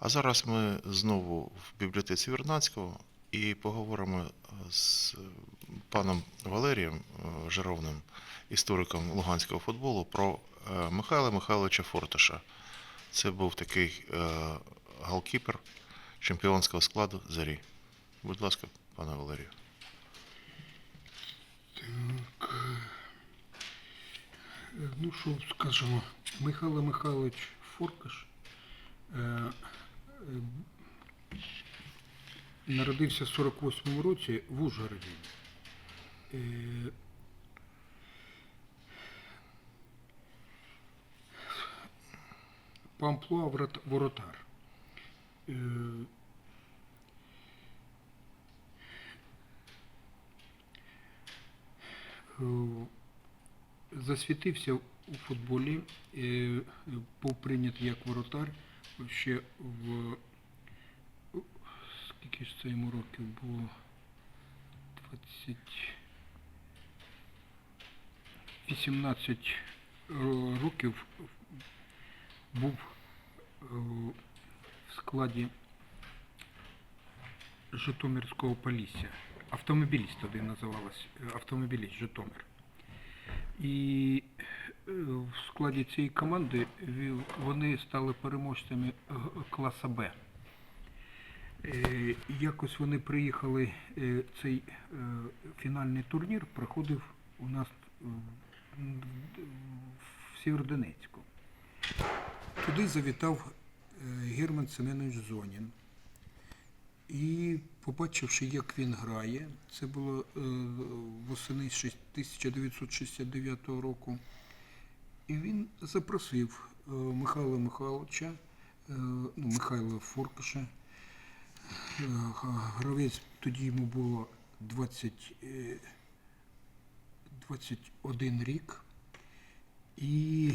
А зараз ми знову в бібліотеці Вірнацького і поговоримо з паном Валерієм е, Жировним, істориком луганського футболу, про е, Михайла Михайловича Фортиша. Це був такий е, голкіпер чемпіонського складу Зарі. Будь ласка, пане Валерію. Е, Ну що скажемо, Михайло Михайлович Форкаш е, е, народився в 48-му році в Ужгороді. Е, по амплуа ворот- воротар. Е, е, засвітився у футболі, е, був прийнятий як воротар ще в скільки ж це йому років було 20 18 років був е, в складі Житомирського Полісся. Автомобіліст тоді називалось е, автомобіліст Житомир. І в складі цієї команди вони стали переможцями е, класа Б. Е, Якось вони приїхали, е, цей е, фінальний турнір проходив у нас в Сєвєродонецьку. Туди завітав е, Герман Семенович Зонін. І побачивши, як він грає, це було е, восени 1969 року, і він запросив е, Михайла Михайловича, е, ну, Михайла Форкаша. Е, Гравець тоді йому було 20, е, 21 рік. І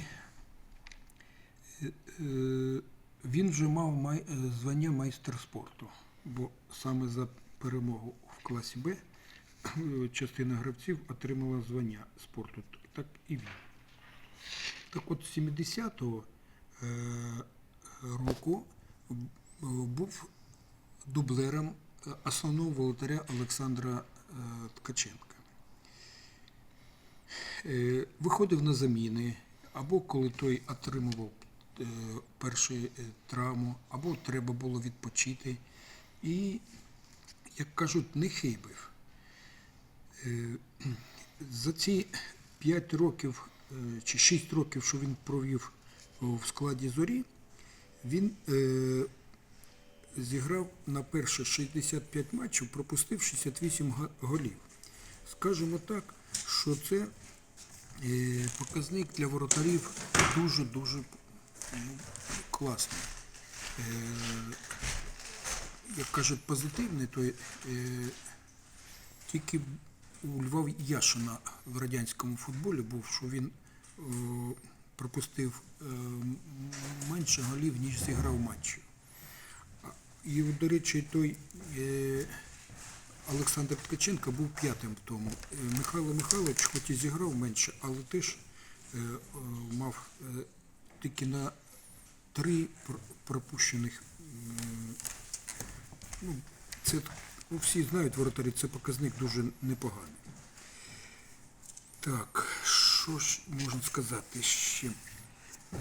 він вже мав май, звання майстер спорту, бо саме за перемогу в класі Б частина гравців отримала звання спорту. Так і він. Так от з 70-го е, року був дублером е, основного волотаря Олександра е, Ткаченка. Виходив на заміни, або коли той отримував першу травму, або треба було відпочити. І, як кажуть, не хибив. За ці 5 років чи 6 років, що він провів в складі зорі, він е, зіграв на перше 65 матчів, пропустив 68 голів. Скажімо так, що це е, показник для воротарів дуже-дуже ну, класний. Е, як кажуть, позитивний, то е, тільки у Львова Яшина в радянському футболі був, що він е, пропустив е, менше голів, ніж зіграв матчів. І, до речі, той е, Олександр Ткаченко був п'ятим в тому. Е, Михайло Михайлович, хоч і зіграв менше, але теж е, е, мав е, тільки на три пропущених. Ну, це ну, всі знають воротарі, це показник дуже непоганий. Так, що ж можна сказати ще? Е,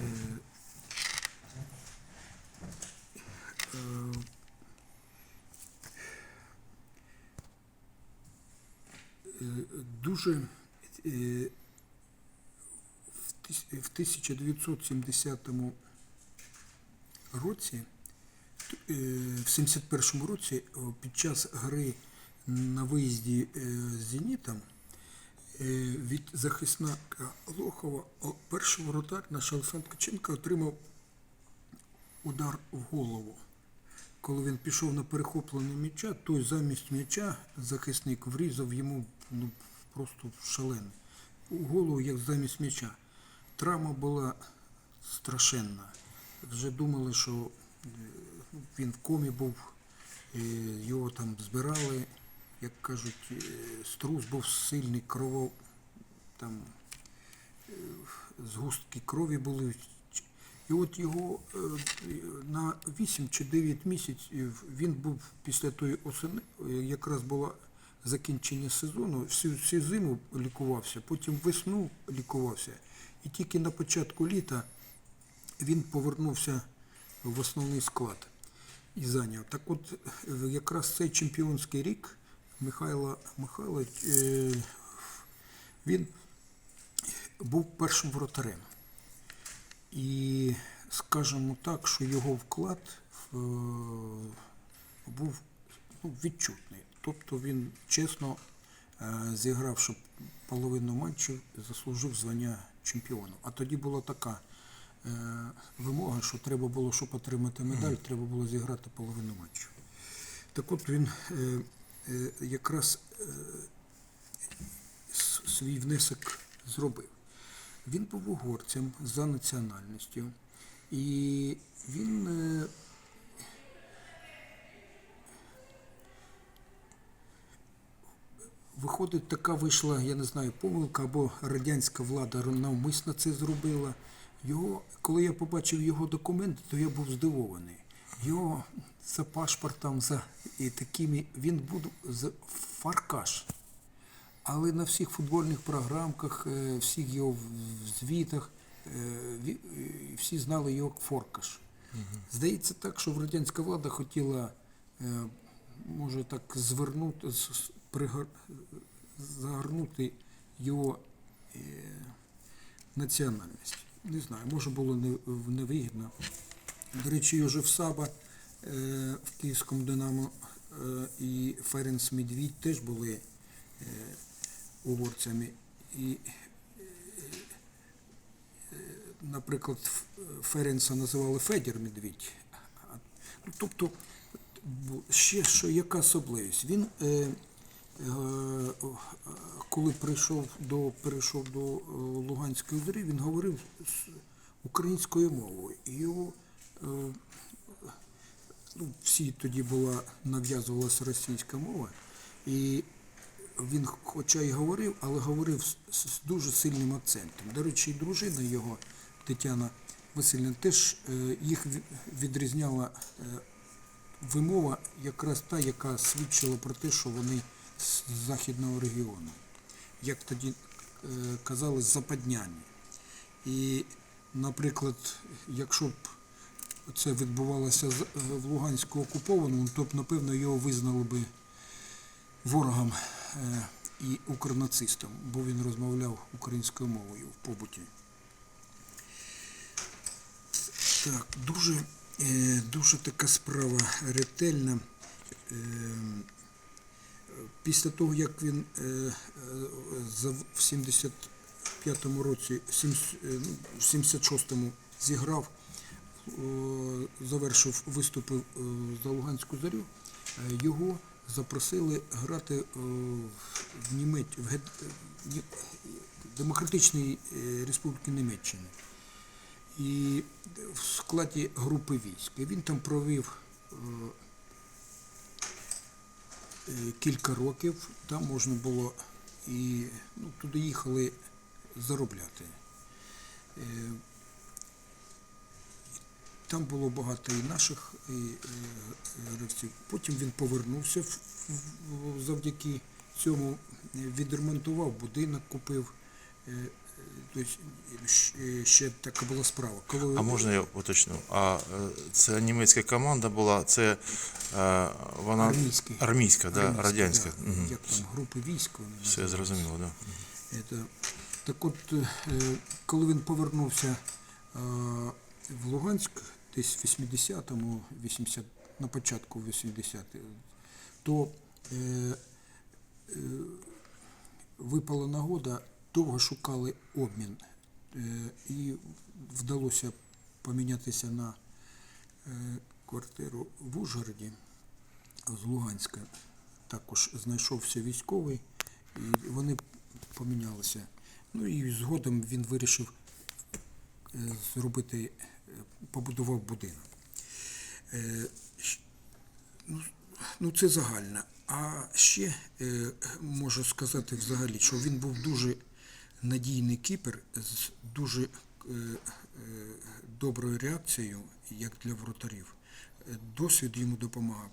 е, дуже е, в тис- в 1970 році, в 71 році під час гри на виїзді з Зенітом від захисника Лохова перший воротар наш Олександр Ткаченко отримав удар в голову. Коли він пішов на перехоплення м'яча, той замість м'яча захисник врізав йому ну, просто шалений. У голову, як замість м'яча. Травма була страшенна. Вже думали, що е, ну, він в комі був, е, його там збирали, як кажуть, е, струс був сильний, крово, там е, згустки крові були. І от його е, на 8 чи 9 місяців він був після тої осени, якраз було закінчення сезону, всю, всю зиму лікувався, потім весну лікувався. І тільки на початку літа він повернувся в основний склад і зайняв. Так от якраз цей чемпіонський рік Михайло Михайлович, е, він був першим вратарем. І скажімо так, що його вклад е, був ну, відчутний. Тобто він чесно е, зігравши половину матчів, заслужив звання чемпіону. А тоді була така е, вимога, що треба було, щоб отримати медаль, треба було зіграти половину матчу. Так от він якраз е, свій внесок зробив. Він був угорцем за національністю. І він е, виходить, така вийшла, я не знаю, помилка, або радянська влада навмисно це зробила. Його, коли я побачив його документи, то я був здивований. Його за паспортом, за і такими, він був за фаркаш. Але на всіх футбольних програмках, е, всіх його звітах, е, е, всі знали його як Форкаш. Здається так, що радянська влада хотіла, може так, звернути, з- з- загорнути його національність. Не знаю, може було не- невигідно. До речі, Йожеф Саба е, в Київському Динамо е, і Ференс Медвідь теж були е, угорцями. І, наприклад, Ференса називали Федір Медвідь. Ну, Тобто, ще що, яка особливість? Він, коли прийшов до, перейшов до Луганської зорі, він говорив українською мовою. І його всі тоді була нав'язувалася російська мова, і він хоча й говорив, але говорив з, з дуже сильним акцентом. До речі, і дружина його, Тетяна Васильівна, теж е, їх відрізняла е, вимова якраз та, яка свідчила про те, що вони з західного регіону. Як тоді е, казали, западняні. І, наприклад, якщо б це відбувалося е, в Луганську окупованому, то б, напевно, його визнали би ворогом е, і укрнацистом, бо він розмовляв українською мовою в побуті. Так, дуже, е, дуже така справа ретельна. Після того, як він в 75-му році, ну, в 76-му зіграв, завершив, виступив е, за Луганську зарю, е, його запросили грати е, в Німеч... в Демократичній Республіки Німеччини. І в складі групи військ. І він там провів кілька років. Там можна було і ну, туди їхали заробляти. Там було багато і наших і, е, гравців. Потім він повернувся завдяки цьому, е, відремонтував будинок, купив. Е, Тобто ще- така була справа. Коли А можна я уточню? А це німецька команда була, це вона Армійський. армійська, да, Армійська, радянська. да, Мгм. Як там групи військ Все зрозуміло, да. Это, так от, коли він повернувся в Луганськ, десь в 80-му, 80, на початку 80-х, то е, е, випала нагода, довго шукали обмін. Е, і вдалося помінятися на е, квартиру в Ужгороді з Луганська. Також знайшовся військовий, і вони помінялися. Ну і згодом він вирішив е, зробити, побудував будинок. Е, Ну, ну це загально. А ще е, можу сказати взагалі, що він був дуже надійний кіпер з дуже е, доброю реакцією, як для воротарів. Е, Досвід йому допомагав.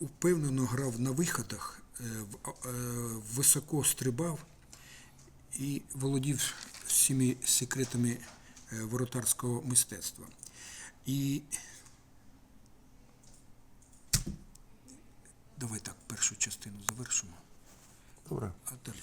Упевнено грав на виходах, високо стрибав і володів всіми секретами воротарського мистецтва. І давай так, першу частину завершимо, Добре. а далі.